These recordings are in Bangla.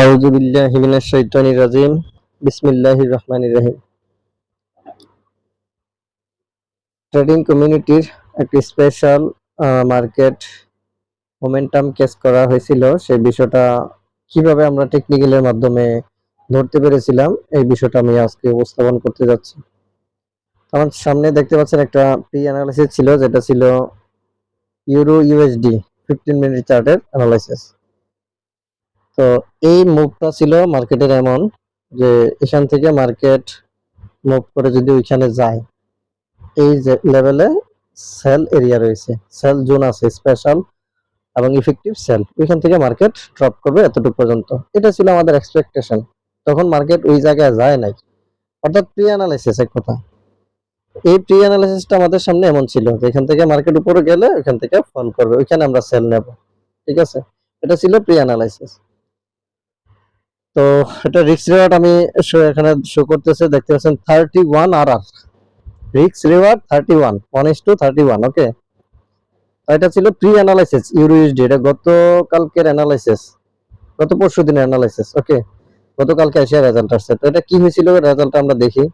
আউযু বিল্লাহি মিনাশ শাইতানির রাজিম। বিসমিল্লাহির রহমানির রহিম। ট্রেডিং কমিউনিটির একটি স্পেশাল মার্কেট মোমেন্টাম কেস করা হয়েছিল। সেই বিষয়টা কীভাবে আমরা টেকনিক্যালের মাধ্যমে ধরতে পেরেছিলাম, এই বিষয়টা আমি আজকে উপস্থাপন করতে যাচ্ছি। আমার সামনে দেখতে পাচ্ছেন একটা প্রি অ্যানালাইসিস ছিল, যেটা ছিল ইউরো ইউএসডি ফিফটিন মিনিট চার্টের অ্যানালাইসিস তো এই মুভটা ছিল মার্কেটের এমন যে এখান থেকে মার্কেট মুভ করে যদি ওইখানে যায়, এই যে লেভেলে সেল এরিয়া রয়েছে। সেল জোন আছে স্পেশাল এবং ইফেক্টিভ সেল ওইখান থেকে মার্কেট ড্রপ করবে এতটুকু পর্যন্ত। এটা ছিল আমাদের এক্সপেকটেশন তখন মার্কেট ওই জায়গায় যায় নাই। অর্থাৎ প্রি অ্যানালাইসিস এক কথা। এই প্রি অ্যানালাইসিসটা আমাদের সামনে এমন ছিল যে এখান থেকে মার্কেট উপরে গেলে ওইখান থেকে ফল করবে। ওইখানে আমরা সেল নেব। ঠিক আছে? এটা ছিল প্রি অ্যানালাইসিস তো এটা রিক্স রেওয়ার্ড আমি এখানে শো করতেছে, দেখতে পাচ্ছেন থার্টি ওয়ান আর আর রিক্স reward thirty one one is two thirty one okay এটা ছিল প্রি অ্যানালাইসিস ইউরো ইউএসডি এটা গতকালকের অ্যানালাইসিস গত পরশু দিনের অ্যানালাইসিস ওকে গতকালকে এসে রেজাল্ট আসছে। তো এটা কি হয়েছিল? রেজাল্টটা আমরা দেখি।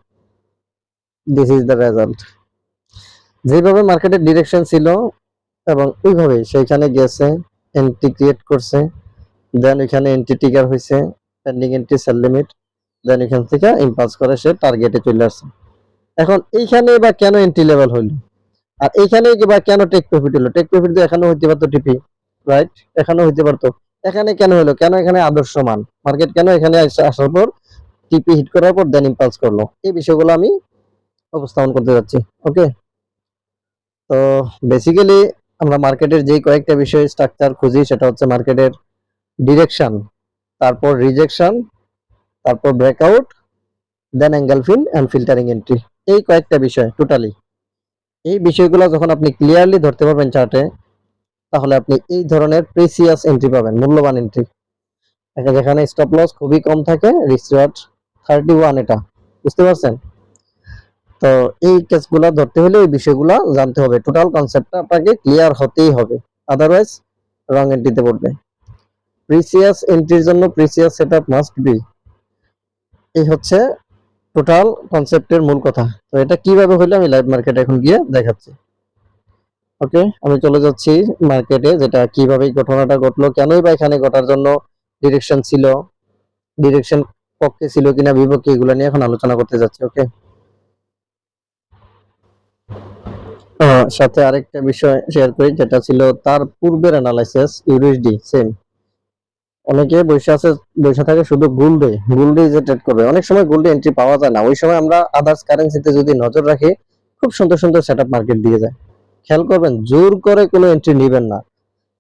দিস ইজ দ্য রেজাল্ট যেভাবে মার্কেটের ডিরেকশন ছিল এবং ওইভাবে সেইখানে গেছে এন্ট্রি ক্রিয়েট করছে দেন ওইখানে এন্ট্রি টিকার হয়েছে। Pending entry sell limit then এখান থেকে ইম্পালস করে সে টার্গেটে চলে আসছে। এখন এইখানে বা কেন এন্ট্রি লেভেল হইল? আর এইখানে বা কেন টেক প্রফিট হলো টেক প্রফিট তো এখানেও হইতে পারতো টিপি রাইট এখানেও হইতে পারতো। এখানে কেন হলো কেন এখানে আদর্শ মান? মার্কেট কেন এখানে আসার পর টিপি হিট করার পর দেন ইম্পালস করল। এই বিষয়গুলো আমি উপস্থাপন করতে যাচ্ছি ওকে তো বেসিক্যালি আমরা মার্কেটের যে কয়েকটা বিষয় স্ট্রাকচার খুঁজি, সেটা হচ্ছে মার্কেটের ডিরেকশন তারপর রিজেকশন তারপর breakout then angle fill and filtering entry এই কয়েকটা বিষয় টোটালি এই বিষয়গুলো যখন আপনি ক্লিয়ারলি ধরতে পারবেন চার্টে তাহলে আপনি এই ধরনের প্রিসিয়াস এন্ট্রি পাবেন, মূল্যবান এন্ট্রি যেখানে স্টপ লস খুবই কম থাকে রিস্ক থার্টি ওয়ান এটা। বুঝতে পারছেন? তো এই কেসগুলো ধরতে হলে এই বিষয়গুলো জানতে হবে। টোটাল কনসেপ্টটা আপনাকে ক্লিয়ার হতেই হবে। আদারওয়াইজ রং এন্ট্রিতে পড়বে। প্রিসিয়াস এন্ট্রির জন্য প্রিসিয়াস সেটআপ মাস্ট বি এই হচ্ছে টোটাল কনসেপ্টের মূল কথা। তো এটা কীভাবে হলো আমি লাইভ মার্কেটে এখন গিয়ে দেখাচ্ছি। ওকে, আমি চলে যাচ্ছি মার্কেটে যেটা কীভাবে ঘটনাটা ঘটলো, কেনই বা এখানে ঘটার জন্য ডিরেকশন ছিল ডিরেকশন পক্ষে ছিল কিনা, বিপক্ষে, এগুলো নিয়ে এখন আলোচনা করতে যাচ্ছি, ওকে? সাথে আরেকটা বিষয় শেয়ার করি, যেটা ছিল তার পূর্বের অ্যানালাইসিস ইউএসডি সেম অনেকে বসে আছে, বসে থাকে শুধু গোল্ডে গোল্ডে যে ট্রেড করবে। অনেক সময় গোল্ডে এন্ট্রি পাওয়া যায় না। ওই সময় আমরা আদার্স কারেন্সিতে যদি নজর রাখি, খুব সুন্দর সুন্দর সেটআপ মার্কেট দিয়ে যায়। খেয়াল করবেন, জোর করে কোনো এন্ট্রি নেবেন না।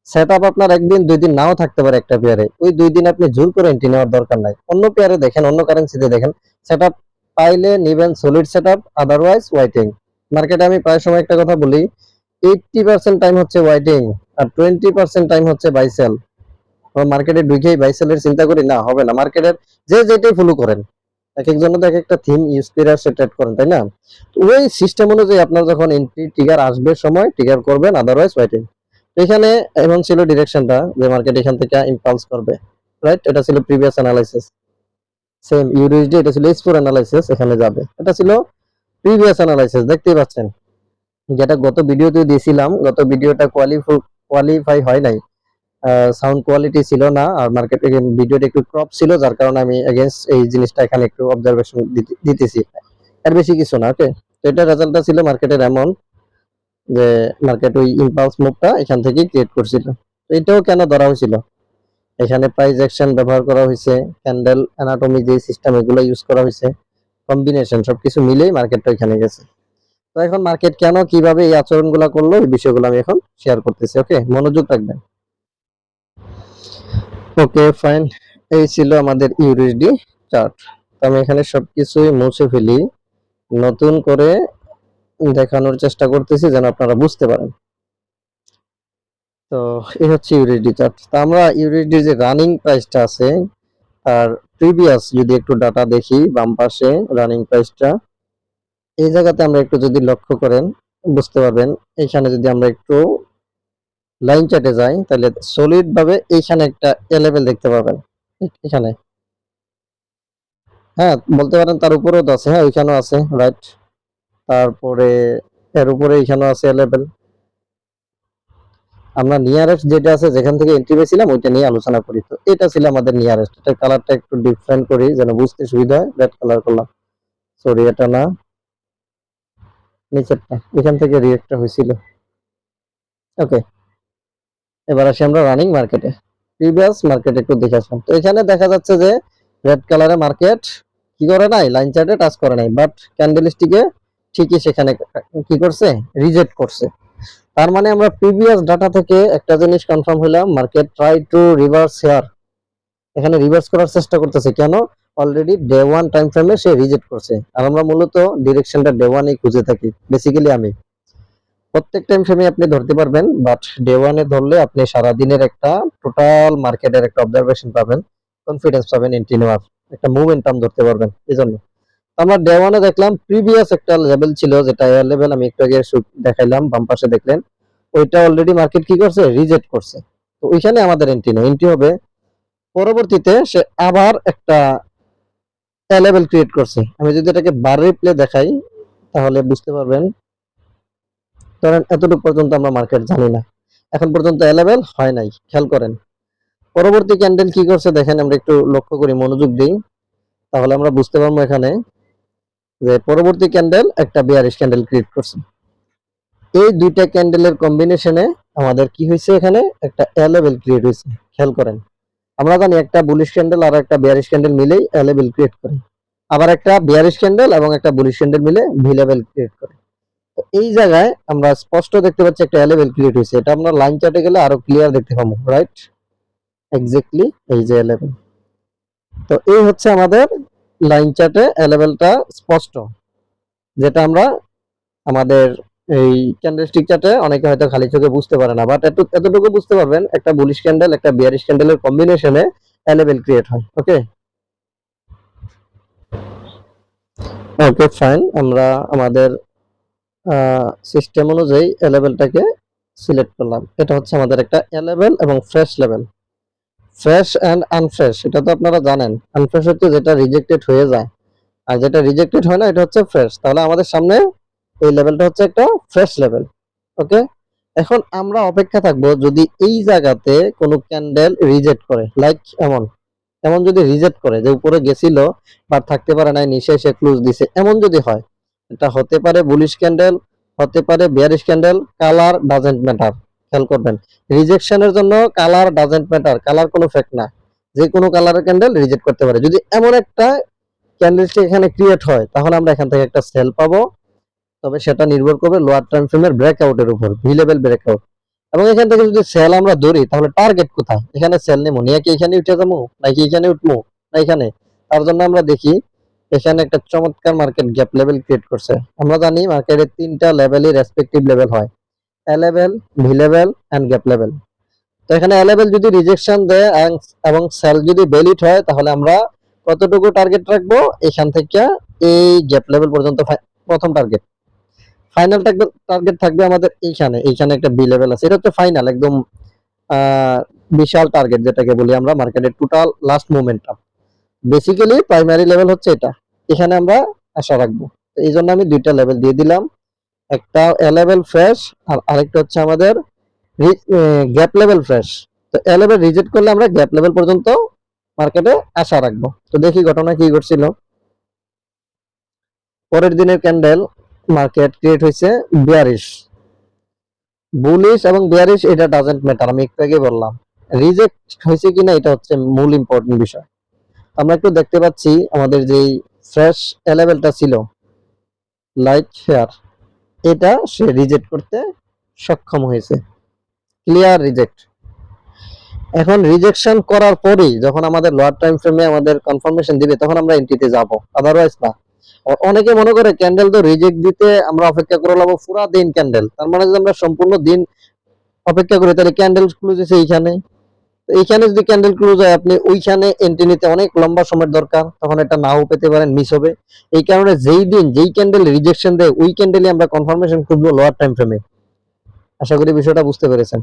সেটআপ আপনার একদিন, দুই দিন নাও থাকতে পারে একটা পেয়ারে ওই দুই দিন আপনি জোর করে এন্ট্রি নেওয়ার দরকার নাই। অন্য পেয়ারে দেখেন, অন্য কারেন্সিতে দেখেন। সেটআপ পাইলে নেবেন solid set up otherwise waiting মার্কেটে আমি প্রায় সময় একটা কথা বলি এইটটি পার্সেন্ট টাইম হচ্ছে ওয়াইটিং আর টোয়েন্টি পার্সেন্ট টাইম হচ্ছে বাই সেল মার্কেটে ঢুকেই বাই সেলের চিন্তা করি, না, হবে না। মার্কেটের যে যেটাই ফলো করেন, এক একজনের তো এক একটা থিম ইউজ করে সে ট্রেড করেন, তাই না? ওই সিস্টেম অনুযায়ী আপনার যখন এন্ট্রি ট্রিগার আসবে, সময় ট্রিগার করবেন আদারওয়াইজ ওয়াইটিং এখানে এমন ছিল ডিরেকশনটা যে মার্কেট এখান থেকে ইম্পালস করবে রাইট এটা ছিল প্রিভিয়াস অ্যানালাইসিস সেম ইউরিসডি এটা ছিল এস4 অ্যানালাইসিস এখানে যাবে। এটা ছিল প্রিভিয়াস অ্যানালাইসিস দেখতেই পাচ্ছেন। যেটা গত ভিডিওতে দিয়েছিলাম, গত ভিডিওটা কোয়ালিফাই কোয়ালিফাই হয় নাই। সাউন্ড কোয়ালিটি ছিল না আর মার্কেট ভিডিওটা একটু ক্রপ ছিল, যার কারণে আমি এগেইনস্ট এই জিনিসটা এখানে একটু অবজারভেশন দিতেছি। এর বেশি কিছু না ওকে তো এটা রেজাল্টটা ছিল মার্কেটের এমন যে মার্কেট ওই ইম্পালস মুভটা এখান থেকেই ক্রিয়েট করছিল। তো এটাও কেন ধরা হয়েছিল? এখানে প্রাইস অ্যাকশন ব্যবহার করা হয়েছে ক্যান্ডেল অ্যানাটমি যে সিস্টেম এগুলো ইউজ করা হয়েছে কম্বিনেশন সবকিছু মিলেই মার্কেটটা এখানে গেছে। তো এখন মার্কেট কেন, কীভাবে এই আচরণগুলো করল, এই বিষয়গুলো আমি এখন শেয়ার করতেছি ওকে মনোযোগ রাখবেন। ওকে ফাইন এই ছিল আমাদের ইউএসডি চার্ট আমি এখানে সবকিছুই মুছে ফেলি। নতুন করে দেখানোর চেষ্টা করতেছি যেন আপনারা বুঝতে পারেন। তো এই হচ্ছে ইউএসডি চার্ট তো আমরা ইউএসডি যে রানিং প্রাইসটা আছে আর প্রিভিয়াস যদি একটু ডাটা দেখি, বাম পাশে রানিং প্রাইসটা এই জায়গাতে আমরা একটু যদি লক্ষ্য করেন, বুঝতে পারবেন। এখানে যদি আমরা একটু লাইন চার্টে যাই তাহলে সলিড ভাবে এইখানে একটা এ দেখতে পাবেন। এখানে। হ্যাঁ বলতে পারেন তার উপরেও তো আছে। হ্যাঁ ওইখানেও আছে রাইট তারপরে এর উপরে এখানেও আছে লেভেল আমরা নিয়ারেস্ট যেটা আছে, যেখান থেকে এন্ট্রি পেয়েছিলাম, ওইটা নিয়ে আলোচনা করি। তো এটা ছিল আমাদের নিয়ারেস্ট এটার কালারটা একটু ডিফারেন্ট করি, যেন বুঝতে সুবিধা হয়। রেড কালার করলাম। সরি এটা না। নিচেরটা, এখান থেকে রিয়েক্টটা হয়েছিল। ওকে এবার আসি আমরা রানিং মার্কেটে প্রিভিয়াস মার্কেট একটু দেখে আসলাম। তো এখানে দেখা যাচ্ছে যে রেড কালারের মার্কেট কি করে নাই? লাইন চার্টে টাচ করে নাই। বাট ক্যান্ডেলস্টিকে ঠিকই সেখানে কি করছে? রিজেক্ট করছে। তার মানে আমরা প্রিভিয়াস ডাটা থেকে একটা জিনিস কনফার্ম হইলাম market try to reverse here এখানে রিভার্স করার চেষ্টা করতেছে কেন? অলরেডি ডে ওয়ান টাইম ফ্রেমে সে রিজেক্ট করছে। আর আমরা মূলত ডিরেকশনটা ডে ওয়ানেই খুঁজে থাকি বেসিক্যালি আমি। প্রত্যেক টাইম ফ্রেমে আপনি ধরতে পারবেন বাট ডে ওয়ানে ধরলে আপনি সারা দিনের একটা টোটাল মার্কেটের একটা অবজারভেশন পাবেন কনফিডেন্স পাবেন এন্ট্রি নেওয়ার, একটা মুভমেন্টাম ধরতে পারবেন, এই জন্য। আমরা ডে ওয়ানে দেখলাম প্রিভিয়াস একটা লেভেল ছিল, যেটা এয়ার লেভেল আমি একটু আগে দেখাইলাম, বাম পাশে দেখলেন, ওইটা অলরেডি মার্কেট কি করছে? রিজেক্ট করছে। তো ওইখানে আমাদের এন্ট্রি নেই এন্ট্রি হবে, পরবর্তীতে সে আবার একটা লেভেল ক্রিয়েট করছে। আমি যদি এটাকে বার রিপ্লে দেখাই, তাহলে বুঝতে পারবেন ধরেন এতটুকু পর্যন্ত আমরা মার্কেট জানি না। এখন পর্যন্ত লেভেল হয় নাই, খেয়াল করেন। পরবর্তী ক্যান্ডেল কি করছে দেখেন, আমরা একটু লক্ষ্য করি, মনোযোগ দিই। তাহলে আমরা বুঝতে পারব এখানে যে পরবর্তী ক্যান্ডেল একটা বিয়ারিশ ক্যান্ডেল ক্রিয়েট করছে। এই দুইটা ক্যান্ডেলের কম্বিনেশনে আমাদের কি হয়েছে এখানে? একটা লেভেল ক্রিয়েট হয়েছে, খেয়াল করেন। আমরা জানি একটা বুলিশ ক্যান্ডেল আর একটা বিয়ারিশ ক্যান্ডেল মিলেই অ্যালেবেল ক্রিয়েট করে। আবার একটা বিয়ারিশ ক্যান্ডেল এবং একটা বুলিশ ক্যান্ডেল মিলে ভি লেভেল ক্রিয়েট করে। এই জায়গায় আমরা স্পষ্ট দেখতে পাচ্ছি একটা এ লেভেল ক্রিয়েট হয়েছে। এটা আমরা লাইন চার্টে গেলে আরও ক্লিয়ার দেখতে পাবো রাইট এক্স্যাক্টলি এই যে এ লেভেল তো এই হচ্ছে আমাদের লাইন চার্টে এ লেভেলটা স্পষ্ট, যেটা আমরা আমাদের এই ক্যান্ডেলস্টিক চার্টে অনেকে হয়তো খালি চোখে বুঝতে পারে না বাট এতটুকু বুঝতে পারবেন একটা বুলিশ ক্যান্ডেল একটা বিয়ারিশ ক্যান্ডেলের কম্বিনেশনে এ লেভেল ক্রিয়েট হয় ওকে ওকে ফাইন আমরা আমাদের সিস্টেম অনুযায়ী লেভেলটাকে সিলেক্ট করলাম। এটা হচ্ছে আমাদের একটা এ লেভেল এবং fresh level fresh and unfresh এটা তো আপনারা জানেন। আনফ্রেশ হচ্ছে যেটা রিজেক্টেড হয়ে যায়। আর যেটা রিজেক্টেড হয় না, এটা হচ্ছে ফ্রেশ তাহলে আমাদের সামনে এই লেভেলটা হচ্ছে একটা ফ্রেশ লেভেল ওকে এখন আমরা অপেক্ষা থাকব যদি এই জায়গাতে কোনো ক্যান্ডেল রিজেক্ট করে লাইক এমন। এমন যদি রিজেক্ট করে যে উপরে গেছিল বা থাকতে পারে নাই, নিচে এসে ক্লোজ দিছে, এমন যদি হয় এটা হতে পারে বুলিশ ক্যান্ডেল হতে পারে bearish candle colour doesn't matter খেয়াল করবেন। রিজেকশনের জন্য কালার ডাজেন্ট ম্যাটার কালার কোনো ফ্যাক্ট না। যে কোনো কালারের ক্যান্ডেল রিজেক্ট করতে পারে। যদি এমন একটা ক্যান্ডেলস্টিক এখানে ক্রিয়েট হয়, তাহলে আমরা এখান থেকে একটা সেল পাবো। তবে সেটা নির্ভর করবে লোয়ার টাইম ফ্রেমের ব্রেকআউটের উপর ভি লেভেল ব্রেকআউট এবং এখান থেকে যদি সেল আমরা ধরি, তাহলে টার্গেট কোথায়? এখানে সেল নেব। নিয়ে কি এখানে উঠে যাব? নাকি এখানে উঠবো? না এখানে। তার জন্য আমরা দেখি এখানে একটা চমৎকার মার্কেট গ্যাপ লেভেল ক্রিয়েট করছে। আমরা জানি মার্কেটের তিনটা লেভেলই রেসপেক্টিভ লেভেল হয়। A level V level and gap level তো এখানে এ লেভেল যদি রিজেকশন দেয় এবং সেল যদি বেলিট হয়, তাহলে আমরা কতটুকু টার্গেট রাখব? এখান থেকে এই গ্যাপ লেভেল পর্যন্ত প্রথম টার্গেট ফাইনাল টার্গেট থাকবে আমাদের এইখানে। এইখানে একটা বি লেভেল আছে। এটা হচ্ছে ফাইনাল একদম বিশাল টার্গেট যেটাকে বলি আমরা মার্কেটের total last momentum basically primary level হচ্ছে এটা। এখানে আমরা আশা রাখব। এই জন্য আমি দুইটা লেভেল দিয়ে দিলাম। একটা এ লেভেল ফ্রেশ আর আরেকটা হচ্ছে আমাদের গ্যাপ লেভেল ফ্রেশ তো এ লেভেল রিজেক্ট করলে আমরা গ্যাপ লেভেল পর্যন্ত মার্কেটে আশা রাখব। তো দেখি ঘটনা কি ঘটছিল। পরের দিনের ক্যান্ডেল মার্কেট ক্রিয়েট হয়েছে বিয়ারিশ বুলিশ এবং বিয়ারিশ এটা ডাজেন্ট ম্যাটার আমি একটু আগে বললাম। রিজেক্ট হয়েছে কিনা এটা হচ্ছে মূল ইম্পর্টেন্ট বিষয়। আমরা একটু দেখতে পাচ্ছি আমাদের যেই ফ্রেশ লেভেলটা ছিল। লাইট হেয়ার এটা সে রিজেক্ট করতে সক্ষম হয়েছে। ক্লিয়ার রিজেক্ট এখন রিজেকশন করার পরেই যখন আমাদের লোয়ার টাইম ফ্রেমে আমাদের কনফার্মেশন দিবে, তখন আমরা এন্ট্রিতে যাব। আদারওয়াইজ না। অনেকে মনে করে ক্যান্ডেল তো রিজেক্ট দিতে আমরা অপেক্ষা করে লাভ পুরা দিন ক্যান্ডেল তার মানে যদি আমরা সম্পূর্ণ দিন অপেক্ষা করি, তাহলে ক্যান্ডেল ক্লোজ আছে এইখানে এইখানে যদি ক্যান্ডেল ক্লোজ হয়, আপনি ওইখানে এন্ট্রি নিতে অনেক লম্বা সময়ের দরকার। তখন এটা নাও পেতে পারেন মিস হবে। এই কারণে যেই দিন যেই ক্যান্ডেল রিজেকশন দেয়, ওই ক্যান্ডেলে আমরা কনফার্মেশন খুঁজবো লোয়ার টাইম ফ্রেমে আশা করি বিষয়টা বুঝতে পেরেছেন।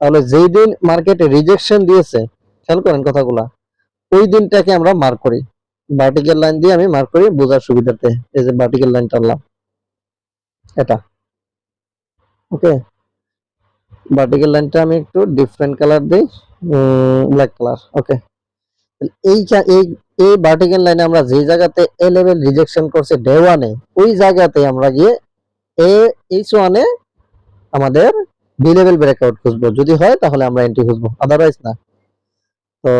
তাহলে যেই দিন মার্কেটে রিজেকশন দিয়েছে, খেয়াল করেন কথাগুলা, ওই দিনটাকে আমরা মার্ক করি। ভার্টিক্যাল লাইন দিয়ে আমি মার্ক করি বোঝার সুবিধাতে। এই যে ভার্টিক্যাল লাইন টানলাম এটা। ওকে ভার্টিক্যাল লাইনটা আমি একটু ডিফারেন্ট কালার দিই। ব্ল্যাক কালার ওকে এই এই এই ভার্টিক্যাল লাইনে আমরা যে জায়গাতে এ লেভেল রিজেকশন করছে ডে ওয়ানে ওই জায়গাতে আমরা গিয়ে এ এইচ ওয়ানে আমাদের বি লেভেল ব্রেকআউট খুঁজবো। যদি হয়, তাহলে আমরা এন্ট্রি খুঁজবো। আদারওয়াইজ না। তো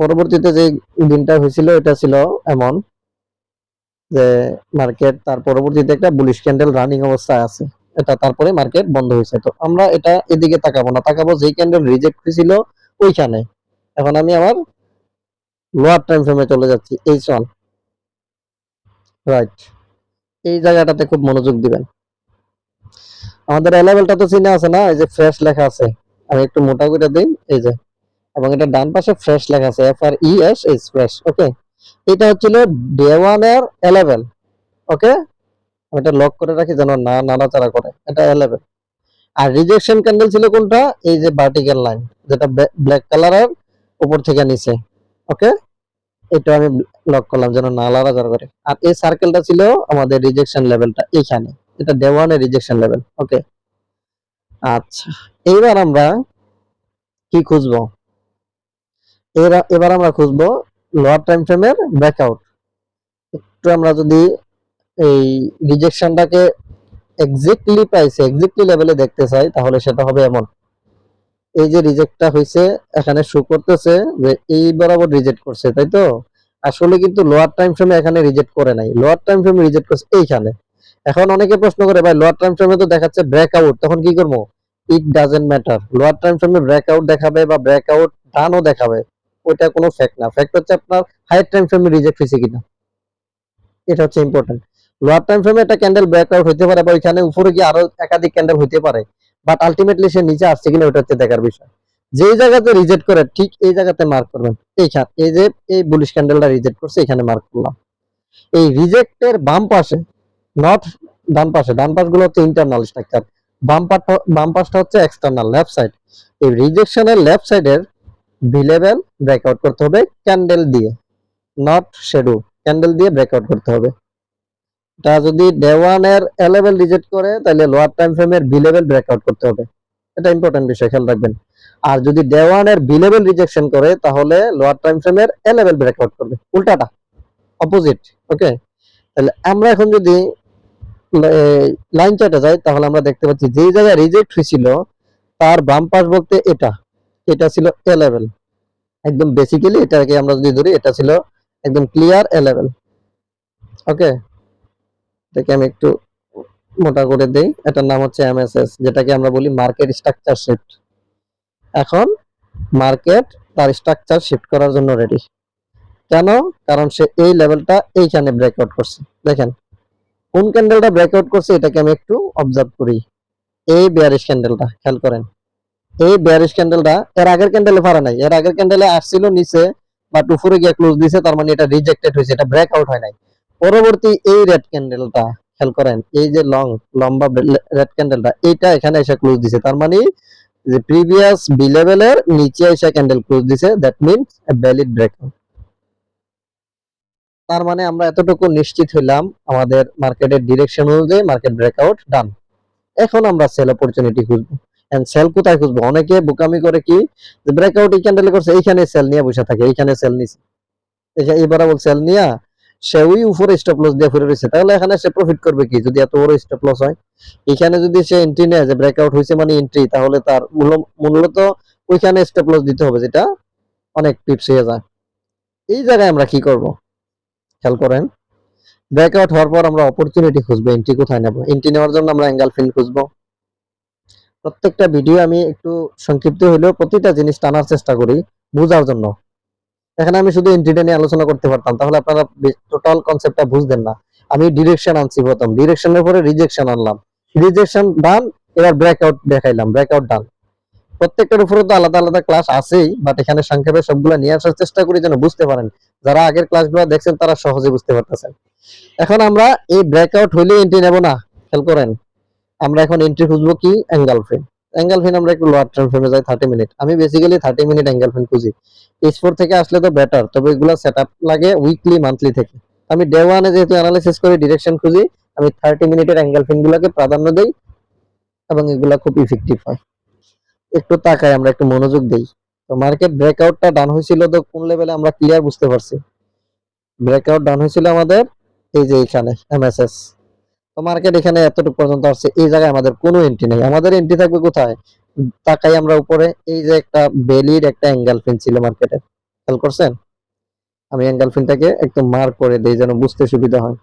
পরবর্তীতে যে দিনটা হয়েছিল, এটা ছিল এমন যে মার্কেট তার পরবর্তীতে একটা বুলিশ ক্যান্ডেল রানিং অবস্থায় আছে। এটা তারপরে মার্কেট বন্ধ হয়েছে। তো আমরা এটা এদিকে তাকাবো না, তাকাবো যেই ক্যান্ডেল রিজেক্ট হয়েছিল ওইখানে। এখন আমি আমার লোয়ার টাইম ফ্রেমে চলে যাচ্ছি এইচ ওয়ান রাইট এই জায়গাটাতে খুব মনোযোগ দিবেন। আমাদের এ লেভেলটা তো চিনে আছে না, এই যে ফ্রেশ লেখা আছে। আমি একটু মোটা করে দিই, এই যে। এবং এটা ডান পাশে ফ্রেশ লেখা আছে F R E S S fresh okay এটা হচ্ছিল ডে ওয়ানের এ লেভেল ওকে আমি এটা লক করে রাখি যেন না নাড়াচাড়া করে। এটা এ লেভেল আর রিজেকশন ক্যান্ডেল ছিল কোনটা? এই যে ভার্টিক্যাল লাইন যেটা ব্ল্যাক কালারের উপর থেকে নিচে। ওকে এটা আমি লক করলাম যেন না নাড়াচাড়া করে। আর এই সার্কেলটা ছিল আমাদের রিজেকশন লেভেলটা এইখানে এটা ডে ওয়ানের রিজেকশন লেভেল ওকে আচ্ছা। এইবার আমরা কি খুঁজবো? এবার আমরা খুঁজবো লোয়ার টাইম ফ্রেমের ব্রেকআউট একটু আমরা যদি এই রিজেকশনটাকে এক্স্যাক্টলি পাইছে এক্স্যাক্টলি লেভেলে দেখতে চাই, তাহলে সেটা হবে এমন। এই যে রিজেক্টটা হয়েছে এখানে শো করতেছে যে এই বরাবর রিজেক্ট করছে, তাই তো? আসলে কিন্তু লোয়ার টাইম ফ্রেমে এখানে রিজেক্ট করে নাই। লোয়ার টাইম ফ্রেমে রিজেক্ট করছে এইখানে। এখন অনেকে প্রশ্ন করে, ভাই লোয়ার টাইম ফ্রেমে তো দেখাচ্ছে ব্রেকআউট তখন কি করব? It doesn't matter lower time ফ্রেমে ব্রেকআউট দেখাবে বা ব্রেকআউট ডানও দেখাবে, ওইটা কোনো ফ্যাক্ট না। ফ্যাক্ট হচ্ছে আপনার হাইয়ার টাইম ফ্রেমে রিজেক্ট হয়েছে কিনা। এটা হচ্ছে ইম্পর্টেন্ট লোয়ার টাইম ফ্রেমে একটা ক্যান্ডেল ব্রেকআউট হতে পারে বা ওইখানে উপরে গিয়ে আরও একাধিক ক্যান্ডেল হতে পারে। বাট আলটিমেটলি সে নিচে আসছে কিনা ওটা হচ্ছে দেখার বিষয়। যেই জায়গাতে রিজেক্ট করে, ঠিক এই জায়গাতে মার্ক করবেন। এইখান এই যে, এই বুলিশ ক্যান্ডেলটা রিজেক্ট করছে, এখানে মার্ক করলাম। এই রিজেক্টের বাম পাশে নট ডান পাশে, ডান পাশগুলো হচ্ছে ইন্টারনাল স্ট্রাকচার বাম পাশটা বাম হচ্ছে এক্সটার্নাল লেফট সাইড এই রিজেকশনের লেফট সাইডের ভি লেভেল ব্রেকআউট করতে হবে ক্যান্ডেল দিয়ে নট শেডো ক্যান্ডেল দিয়ে ব্রেকআউট করতে হবে। এটা যদি ডে এর এ লেভেল রিজেক্ট করে, তাহলে লোয়ার টাইম ফ্রেমের বি লেভেল ব্রেকআউট করতে হবে। এটা ইম্পর্টেন্ট বিষয়, খেয়াল রাখবেন। আর যদি ডে এর বি লেভেল রিজেকশন করে, তাহলে লোয়ার টাইম ফ্রেমের এ লেভেল ব্রেকআউট করবে। উল্টাটা অপোজিট ওকে তাহলে আমরা এখন যদি লাইন চার্টে যাই, তাহলে আমরা দেখতে পাচ্ছি যেই জায়গায় রিজেক্ট হয়েছিল, তার বাম পাশ বলতে এটা এটা ছিল এ লেভেল একদম বেসিক্যালি এটাকে আমরা যদি ধরি, এটা ছিল একদম ক্লিয়ার এ লেভেল ওকে এটাকে আমি একটু মোটা করে দেই। এটার নাম হচ্ছে এমএসএস যেটাকে আমরা বলি মার্কেট স্ট্রাকচার শিফট এখন মার্কেট তার স্ট্রাকচার শিফট করার জন্য রেডি কেন? কারণ সে এই লেভেলটা এইখানে ব্রেকআউট করছে। দেখেন, কোন ক্যান্ডেলটা ব্রেকআউট করছে এটাকে আমি একটু অবজার্ভ করি। এই বিয়ারিশ ক্যান্ডেলটা খেয়াল করেন। এই বিয়ারিশ ক্যান্ডেলটা এর আগের ক্যান্ডেলে পারে নাই। এর আগের ক্যান্ডেলে আসছিল নিচে বাট উপরে গিয়ে ক্লোজ দিছে, তার মানে এটা রিজেক্টেড হয়েছে, এটা ব্রেকআউট হয় নাই। পরবর্তী এই রেড ক্যান্ডেলটা খেয়াল করেন, এই যে লং লম্বা রেড ক্যান্ডেলটা এইটা এখানে এসে ক্লোজ দিছে। তার মানে যে প্রিভিয়াস বি লেভেলের নিচে এসে ক্যান্ডেল ক্লোজ দিছে দ্যাট মিনস ভ্যালিড ব্রেকআউট তার মানে আমরা এতটুকু নিশ্চিত হইলাম আমাদের মার্কেটের ডিরেকশন অনুযায়ী মার্কেট ব্রেকআউট ডান এখন আমরা সেল অপরচুনিটি খুঁজবো। এন্ড সেল কোথায় খুঁজবো? অনেকে বোকামি করে কি ব্রেকআউট এই ক্যান্ডেল করছে, এইখানে সেল নিয়ে বসে থাকে, এইখানে সেল নিছে। এই বরাবর সেল নিয়া সে ওই উপরে স্টপ লস দিয়ে ফিরে রয়েছে। তাহলে এখানে সে প্রফিট করবে কি? যদি এত বড় স্টপ লস হয়? এখানে যদি সে এন্ট্রি নেয়, যে ব্রেকআউট হয়েছে মানে এন্ট্রি তাহলে তার মূল- মূলত ওইখানে স্টপ লস দিতে হবে, যেটা অনেক টিপস হয়ে যায়। এই জায়গায় আমরা কি করব? খেয়াল করেন ব্রেকআউট হওয়ার পর আমরা অপরচুনিটি খুঁজবো এন্ট্রি কোথায় নেব? এন্ট্রি নেওয়ার জন্য আমরা অ্যাঙ্গেল ফিল খুঁজবো। প্রত্যেকটা ভিডিও আমি একটু সংক্ষিপ্ত হলেও প্রতিটা জিনিস টানার চেষ্টা করি, বোঝার জন্য। এখানে আমি শুধু এন্ট্রিটা নিয়ে আলোচনা করতে পারতাম, তাহলে আপনারা টোটাল কনসেপ্টটা বুঝতেন না। আমি ডিরেকশন আনছি প্রথম। ডিরেকশনের পরে রিজেকশন আনলাম। রিজেকশন ডান এবার ব্রেকআউট দেখাইলাম। ব্রেকআউট ডান প্রত্যেকটার উপরে তো আলাদা আলাদা ক্লাস আছেই বাট এখানে সংক্ষেপে সবগুলো নিয়ে আসার চেষ্টা করি যেন বুঝতে পারেন। যারা আগের ক্লাসগুলো দেখছেন, তারা সহজে বুঝতে পারতেছেন। এখন আমরা এই ব্রেকআউট হইলে এন্ট্রি নেব না। খেয়াল করেন। আমরা এখন এন্ট্রি খুঁজবো কি? অ্যাঙ্গেল ফিল অ্যাঙ্গেল ফিন আমরা একটু লোয়ার টাইম ফ্রেমে যাই থার্টি মিনিট আমি basically thirty minute angle fin খুঁজি। এইচ ফোর থেকে আসলে তো বেটার তবে এগুলো সেট আপ লাগে উইকলি মান্থলি থেকে। আমি ডে ওয়ানে যেহেতু অ্যানালাইসিস করি ডিরেকশন খুঁজি, আমি থার্টি মিনিটের অ্যাঙ্গেল ফিন গুলোকে প্রাধান্য দেই এবং এগুলা খুব ইফেক্টিভ হয়। একটু তাকাই, আমরা একটু মনোযোগ দেই। তো মার্কেট ব্রেকআউটটা ডান হয়েছিল তো কোন লেভেলে আমরা ক্লিয়ার বুঝতে পারছি। ব্রেকআউট ডান হয়েছিল আমাদের, এই যে এখানে এমএসএস তো মার্কেট এখানে এতটুকু পর্যন্ত আসছে, এই জায়গায় আমাদের কোনো এন্ট্রি নেই। আমাদের এন্ট্রি থাকবে কোথায়? তাকাই আমরা উপরে, এই যে একটা বেলির একটা অ্যাঙ্গেল ফিন ছিল মার্কেটে খেয়াল করছেন? আমি অ্যাঙ্গেল ফিনটাকে একটু মার্ক করে দেই যেন বুঝতে সুবিধা হয়।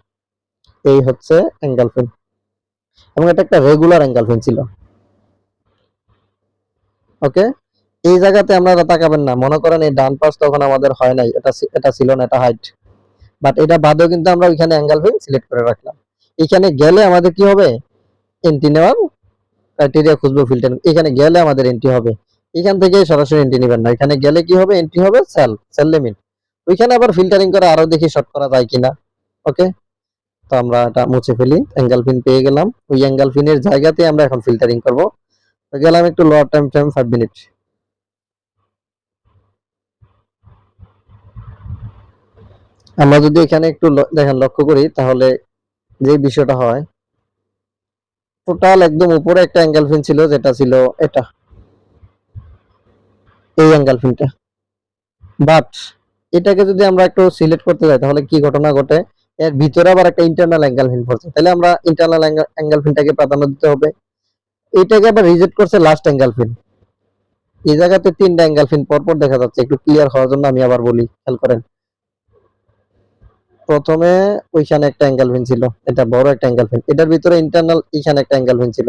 এই হচ্ছে অ্যাঙ্গেল ফিন এবং এটা একটা রেগুলার অ্যাঙ্গেল ফিন ছিল। ওকে এই জায়গাতে আপনারা তাকাবেন না। মনে করেন এই ডান পাশ তখন আমাদের হয় নাই। এটা এটা ছিল না, এটা হাইট বাট এটা বাদেও কিন্তু আমরা ওইখানে অ্যাঙ্গেল ফিন সিলেক্ট করে রাখলাম। এখানে গেলে আমাদের কি হবে? এন্ট্রি নেওয়ার ক্রাইটেরিয়া খুঁজবো ফিল্টার এখানে গেলে আমাদের এন্ট্রি হবে। এখান থেকে সরাসরি এন্ট্রি নেবেন না। এখানে গেলে কি হবে? এন্ট্রি হবে সেল সেল লিমিট ওইখানে আবার ফিল্টারিং করে আরও দেখি শর্ট করা যায় কিনা। ওকে তো আমরা এটা মুছে ফেলি। অ্যাঙ্গেল ফিন পেয়ে গেলাম। ওই অ্যাঙ্গেল ফিনের জায়গাতে আমরা এখন ফিল্টারিং করব। তো গেলাম একটু lower time frame five minute আমরা যদি এখানে একটু দেখেন লক্ষ্য করি, তাহলে যে বিষয়টা হয় টোটাল একদম উপরে একটা অ্যাঙ্গেল ফিন ছিল, যেটা ছিল এটা। এই অ্যাঙ্গেল ফিনটা বাট এটাকে যদি আমরা একটু সিলেক্ট করতে যাই, তাহলে কি ঘটনা ঘটে? এর ভিতরে আবার একটা ইন্টারনাল অ্যাঙ্গেল ফিন পড়ছে। তাহলে আমরা ইন্টারনাল অ্যাঙ্গেল ফিনটাকে প্রাধান্য দিতে হবে। এটাকে আবার রিজেক্ট করছে লাস্ট অ্যাঙ্গেল ফিন এই জায়গাতে তিনটা অ্যাঙ্গেল ফিন পরপর দেখা যাচ্ছে। একটু ক্লিয়ার হওয়ার জন্য আমি আবার বলি, খেয়াল করেন। প্রথমে ওইখানে একটা অ্যাঙ্গেল ফিন ছিল, এটা বড় একটা অ্যাঙ্গেল ফিন এটার ভিতরে ইন্টারনাল এইখানে একটা অ্যাঙ্গেল ফিন ছিল।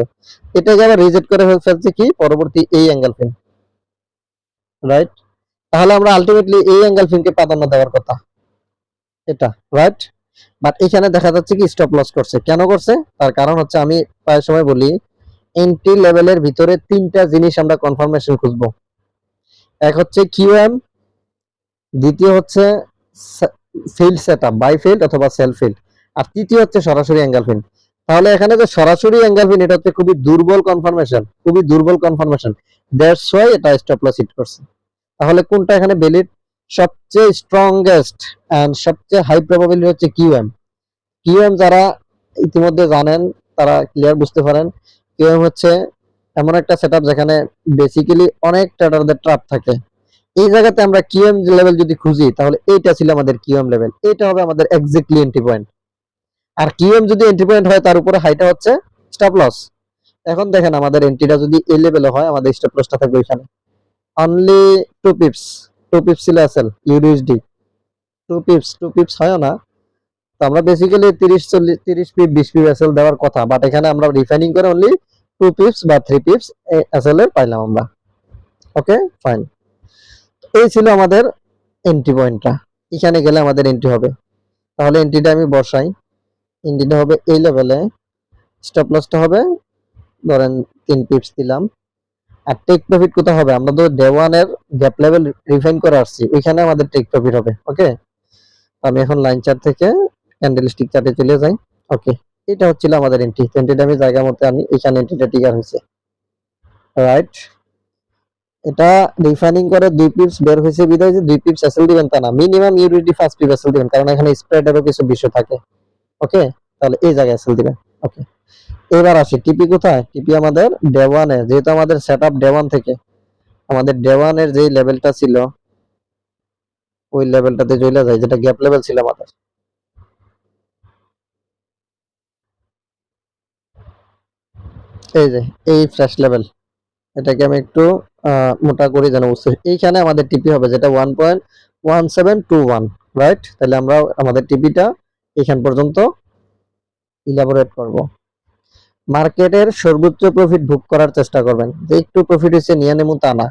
এটাকে আবার রিজেক্ট করে ফেল- ফেলছে কি? পরবর্তী এই অ্যাঙ্গেল ফিন রাইট তাহলে আমরা আলটিমেটলি এই অ্যাঙ্গেল ফিনকে প্রাধান্য দেওয়ার কথা। এটা রাইট বাট এখানে দেখা যাচ্ছে কি স্টপ লস করছে। কেন করছে? তার কারণ হচ্ছে আমি প্রায় সময় বলি এন্ট্রি লেভেলের ভিতরে তিনটা জিনিস আমরা কনফার্মেশন খুঁজবো। এক হচ্ছে কিউএম দ্বিতীয় হচ্ছে ফিল্ড সেটআপ বাই ফিল্ড অথবা সেলফ ফিল্ড আর তৃতীয় হচ্ছে সরাসরি অ্যাঙ্গেল ফিল্ড তাহলে এখানে যে সরাসরি অ্যাঙ্গেল ফিল্ড এটা হচ্ছে খুবই দুর্বল কনফার্মেশন খুবই দুর্বল কনফার্মেশন দ্যাটস ওয়াই এটা স্টপ লস হিট করছে। তাহলে কোনটা এখানে বেলির সবচেয়ে স্ট্রংগেস্ট এন্ড সবচেয়ে হাই প্রবাবিলিটি হচ্ছে কিউএম কিউএম যারা ইতিমধ্যে জানেন, তারা ক্লিয়ার বুঝতে পারেন কিউএম হচ্ছে এমন একটা সেটআপ যেখানে বেসিক্যালি অনেক ট্রেডারদের ট্রাপ থাকে। এই জায়গাতে আমরা কিউএম লেভেল যদি খুঁজি, তাহলে এইটা ছিল আমাদের কিউএম লেভেল এটা হবে আমাদের এক্স্যাক্টলি এন্ট্রি পয়েন্ট আর কিউএম যদি এন্ট্রি পয়েন্ট হয়, তার উপরে হাইটা হচ্ছে স্টপ লস এখন দেখেন আমাদের এন্ট্রিটা যদি এই লেভেলে হয়, আমাদের স্টপ লসটা থাকবে এখানে। Only two pips two pips ছিল এসএল ইউডিএসডি টু পিপস টু পিপস হয় না। তো আমরা বেসিক্যালি তিরিশ, চল্লিশ, তিরিশ পিপ বিশ পিপ এসএল দেওয়ার কথা বাট এখানে আমরা রিফাইনিং করে অনলি টু পিপস বা থ্রি পিপস এসএল এর পাইলাম আমরা। ওকে ফাইন এই ছিল আমাদের এন্ট্রি পয়েন্টটা এখানে গেলে আমাদের এন্ট্রি হবে। তাহলে এন্ট্রিটা আমি বসাই। এন্ট্রিটা হবে এই লেভেলে স্টপ লসটা হবে, ধরেন তিন পিপস দিলাম। আর টেক প্রফিট কোথায় হবে? আমরা তো ডে ওয়ানের গ্যাপ লেভেল রিফাইন করে আসছি। ওইখানে আমাদের টেক প্রফিট হবে ওকে আমি এখন লাইন চার থেকে ক্যান্ডেল স্টিক চার্টে চলে যাই। ওকে এটা হচ্ছিল আমাদের এন্ট্রি এন্ট্রিটা আমি জায়গা মতো আমি এখানে এন্ট্রিটা টিকার হয়েছে। রাইট এটা রিফাইনিং করে দুই পিপস বের হয়েছে বিদায় যে দুই পিপস এসএল দিবেন তা না। মিনিমাম ইউডিটি ফার্স্ট পিপ এসএল দিবেন, কারণ এখানে স্প্রেডেরও কিছু বিষয় থাকে। ওকে তাহলে এই জায়গায় এসএল দিবেন। ওকে এবার আসি টিপি কোথায়? টিপি আমাদের ডে ওয়ানে যেহেতু আমাদের সেট আপ ডে ওয়ান থেকে। আমাদের ডে ওয়ানের যে লেভেলটা ছিল, ওই লেভেলটাতে চলে যায়, যেটা গ্যাপ লেভেল ছিল আমাদের। এই যে, এই ফ্রেশ লেভেল এটাকে আমি একটু মোটা করে যেন বুঝতে এইখানে আমাদের টিপি হবে যেটা one point one seven two one right তাহলে আমরা আমাদের টিপিটা এখান পর্যন্ত ইলাবোরেট করব। মার্কেটের সর্বোচ্চ প্রফিট ভোগ করার চেষ্টা করবেন। যে একটু প্রফিট হচ্ছে নিয়ে নেব তা না।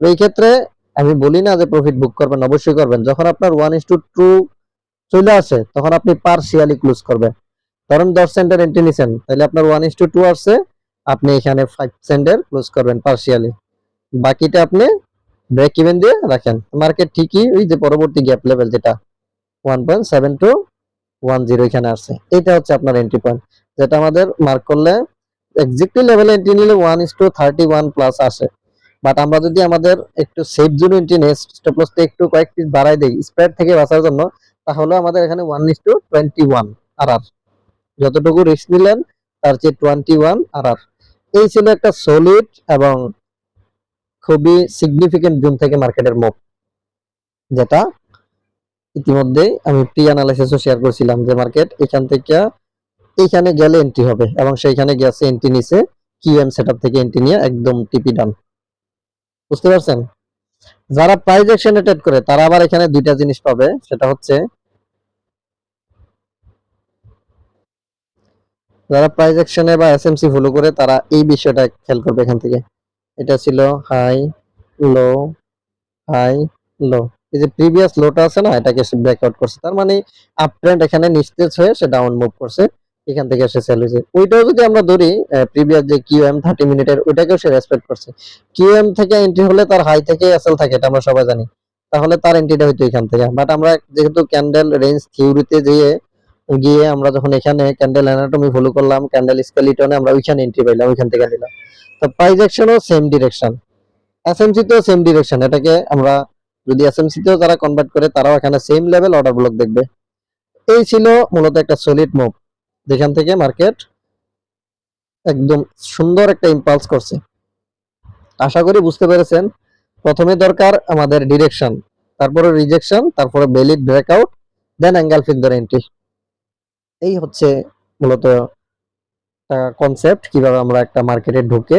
এই ক্ষেত্রে আমি বলি না যে প্রফিট বুক করবেন, অবশ্যই করবেন। যখন আপনার ওয়ান ইস টু টু চলে আসে, তখন আপনি পার্সিয়ালি ক্লোজ করবেন। ধরেন দশ সেন্টের এন্ট্রি নিছেন, তাহলে আপনার ওয়ান ইস টু টু আসছে আপনি এখানে ফাইভ সেন্টের ক্লোজ করবেন পার্সিয়ালি বাকিটা আপনি ব্রেক ইভেন দিয়ে রাখেন। মার্কেট ঠিকই ওই যে পরবর্তী গ্যাপ লেভেল যেটা one point seven two one zero এখানে আসছে এটা হচ্ছে আপনার এন্ট্রি পয়েন্ট যেটা আমাদের মার্ক করলে এক্স্যাক্টলি লেভেলে এন্ট্রি নিলে one is to thirty one plus আসে। বাট আমরা যদি আমাদের একটু সেফ জোন এন্ট্রি নেই স্টপ লসটা একটু কয়েক পিস বাড়াই দিই স্প্রেড থেকে বাঁচার জন্য তাহলে আমাদের এখানে one is to twenty one আর আর যতটুকু রিস্ক নিলেন, তার চেয়ে টোয়েন্টি ওয়ান আর আর এই ছিল একটা সলিড এবং খুবই সিগনিফিকেন্ট জোন থেকে মার্কেটের মুভ যেটা ইতিমধ্যে আমি প্রি অ্যানালাইসিসও শেয়ার করেছিলাম যে মার্কেট এখান থেকে এইখানে গেলে এন্ট্রি হবে এবং সেইখানে গেছে এন্ট্রি নিছে কিউএম সেটআপ থেকে এন্ট্রি নিয়ে একদম টিপি ডান বুঝতে পারছেন? যারা প্রাইস অ্যাকশনে ট্রেড করে, তারা আবার এখানে দুইটা জিনিস পাবে, সেটা হচ্ছে যারা প্রাইস অ্যাকশনে বা এসএমসি ফলো করে, তারা এই বিষয়টা খেয়াল করবে এখান থেকে। এটা ছিল হাই লো হাই লো এই যে প্রিভিয়াস লোটা আছে না, এটাকে সে ব্রেকআউট করছে। তার মানে আপ ট্রেন্ড এখানে নিস্তেজ হয়ে সে ডাউন মুভ করছে, এখান থেকে সে সেল হয়েছে। ওইটাও যদি আমরা ধরি প্রিভিয়াস যে কিউ এম থার্টি মিনিটের, ওইটাকেও সে রেসপেক্ট করছে। কিউ এম থেকে এন্ট্রি হলে তার হাই থেকে এসএল থাকে, এটা আমরা সবাই জানি। তাহলে তার এন্ট্রিটা হয়তো এখান থেকে। বাট আমরা যেহেতু ক্যান্ডেল রেঞ্জ থিওরিতে যেয়ে গিয়ে আমরা যখন এখানে ক্যান্ডেল অ্যানাটমি ফলো করলাম ক্যান্ডেল স্কেলিটনে আমরা ওইখানে এন্ট্রি পাইলাম, ওইখান থেকে নিলাম। তো প্রাইস অ্যাকশনও সেম ডিরেকশন এসএমসি তেও সেম ডিরেকশন এটাকে আমরা যদি এসএমসি তেও যারা কনভার্ট করে, তারাও এখানে সেম লেভেল অর্ডার ব্লক দেখবে। এই ছিল মূলত একটা সলিড মুভ যেখান থেকে মার্কেট একদম সুন্দর একটা ইম্পালস করছে। আশা করি বুঝতে পেরেছেন। প্রথমে দরকার আমাদের ডিরেকশন তারপরে রিজেকশন তারপরে বেলিড ব্রেকআউট দেন অ্যাঙ্গেল ফিন্দর এন্ট্রি এই হচ্ছে মূলত কনসেপ্ট কীভাবে আমরা একটা মার্কেটে ঢুকে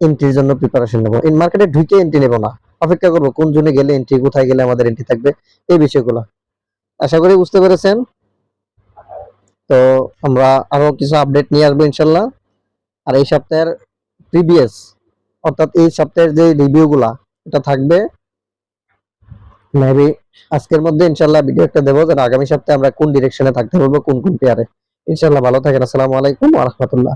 এন্ট্রির জন্য প্রিপারেশন নেব। মার্কেটে ঢুকে এন্ট্রি নেব না। অপেক্ষা করব কোন জনে গেলে এন্ট্রি কোথায় গেলে আমাদের এন্ট্রি থাকবে, এই বিষয়গুলো। আশা করি বুঝতে পেরেছেন। তো আমরা আরও কিছু আপডেট নিয়ে আসব ইনশাল্লাহ। আর এই সপ্তাহের প্রিভিয়াস অর্থাৎ এই সপ্তাহের যে রিভিউগুলা এটা থাকবে মেবি আজকের মধ্যে ইনশাল্লাহ ভিডিও একটা দেবো, যেন আগামী সপ্তাহে আমরা কোন ডিরেকশনে থাকতে পারব কোন কোন পেয়ারে ইনশাল্লাহ ভালো থাকেন, আসসালামু আলাইকুম ওয়া রাহমাতুল্লাহ।